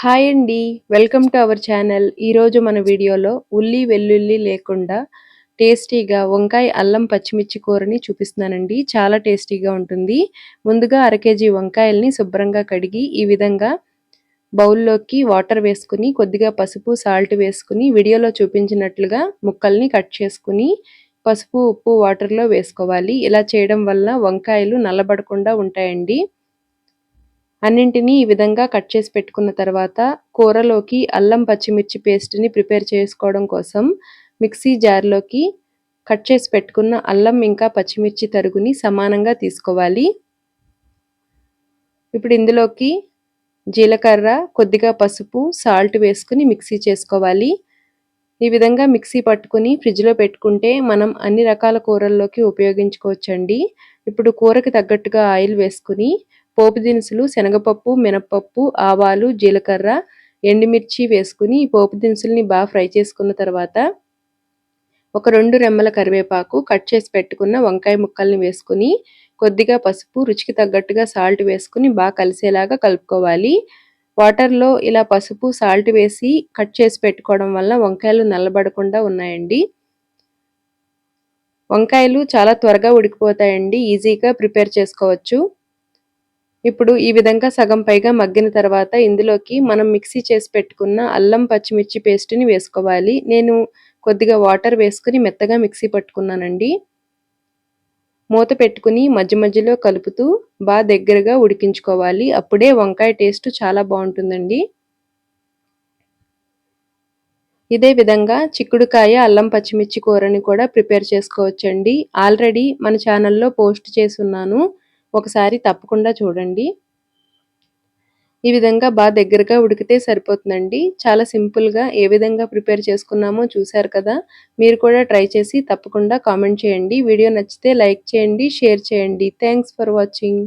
Hi అండి. Welcome to our channel. ఈరోజు మన వీడియోలో ఉల్లి వెల్లుల్లి లేకుండా టేస్టీగా వంకాయ అల్లం పచ్చిమిర్చి కూరని చూపిస్తున్నానండి. చాలా టేస్టీగా ఉంటుంది. ముందుగా అర కేజీ వంకాయల్ని శుభ్రంగా కడిగి ఈ విధంగా బౌల్లోకి వాటర్ వేసుకుని కొద్దిగా పసుపు సాల్ట్ వేసుకుని వీడియోలో చూపించినట్లుగా ముక్కల్ని కట్ చేసుకుని పసుపు ఉప్పు వాటర్లో వేసుకోవాలి. ఇలా చేయడం వల్ల వంకాయలు నల్లబడకుండా ఉంటాయండి. అన్నింటినీ ఈ విధంగా కట్ చేసి పెట్టుకున్న తర్వాత కూరలోకి అల్లం పచ్చిమిర్చి పేస్ట్ని ప్రిపేర్ చేసుకోవడం కోసం మిక్సీ జార్లోకి కట్ చేసి పెట్టుకున్న అల్లం ఇంకా పచ్చిమిర్చి తరుగుని సమానంగా తీసుకోవాలి. ఇప్పుడు ఇందులోకి జీలకర్ర కొద్దిగా పసుపు సాల్ట్ వేసుకుని మిక్సీ చేసుకోవాలి. ఈ విధంగా మిక్సీ పట్టుకుని ఫ్రిడ్జ్లో పెట్టుకుంటే మనం అన్ని రకాల కూరల్లోకి ఉపయోగించుకోవచ్చండి. ఇప్పుడు కూరకి తగ్గట్టుగా ఆయిల్ వేసుకుని పోపు దినుసులు శనగపప్పు మినపప్పు ఆవాలు జీలకర్ర ఎండుమిర్చి వేసుకుని ఈ పోపు దినుసుల్ని బాగా ఫ్రై చేసుకున్న తర్వాత ఒక రెండు రెమ్మల కరివేపాకు కట్ చేసి పెట్టుకున్న వంకాయ ముక్కల్ని వేసుకుని కొద్దిగా పసుపు రుచికి తగ్గట్టుగా సాల్ట్ వేసుకుని బాగా కలిసేలాగా కలుపుకోవాలి. వాటర్లో ఇలా పసుపు సాల్ట్ వేసి కట్ చేసి పెట్టుకోవడం వల్ల వంకాయలు నల్లబడకుండా ఉన్నాయండి. వంకాయలు చాలా త్వరగా ఉడికిపోతాయండి ఈజీగా ప్రిపేర్ చేసుకోవచ్చు. ఇప్పుడు ఈ విధంగా సగం పైగా మగ్గిన తర్వాత ఇందులోకి మనం మిక్సీ చేసి పెట్టుకున్న అల్లం పచ్చిమిర్చి పేస్ట్ని వేసుకోవాలి. నేను కొద్దిగా వాటర్ వేసుకుని మెత్తగా మిక్సీ పట్టుకున్నానండి. మూత పెట్టుకుని మధ్య మధ్యలో కలుపుతూ బాగా దగ్గరగా ఉడికించుకోవాలి. అప్పుడే వంకాయ టేస్ట్ చాలా బాగుంటుందండి. ఇదే విధంగా చిక్కుడుకాయ అల్లం పచ్చిమిర్చి కూరని కూడా ప్రిపేర్ చేసుకోవచ్చండి. ఆల్రెడీ మన ఛానల్లో పోస్ట్ చేసి ఉన్నాను. ఒకసారి తప్పకుండా చూడండి. ఈ విధంగా బాగా దగ్గరగా ఉడికితే సరిపోతుందండి. చాలా సింపుల్గా ఏ విధంగా ప్రిపేర్ చేసుకున్నామో చూశారు కదా. మీరు కూడా ట్రై చేసి తప్పకుండా కామెంట్ చేయండి. వీడియో నచ్చితే లైక్ చేయండి షేర్ చేయండి. Thanks for watching.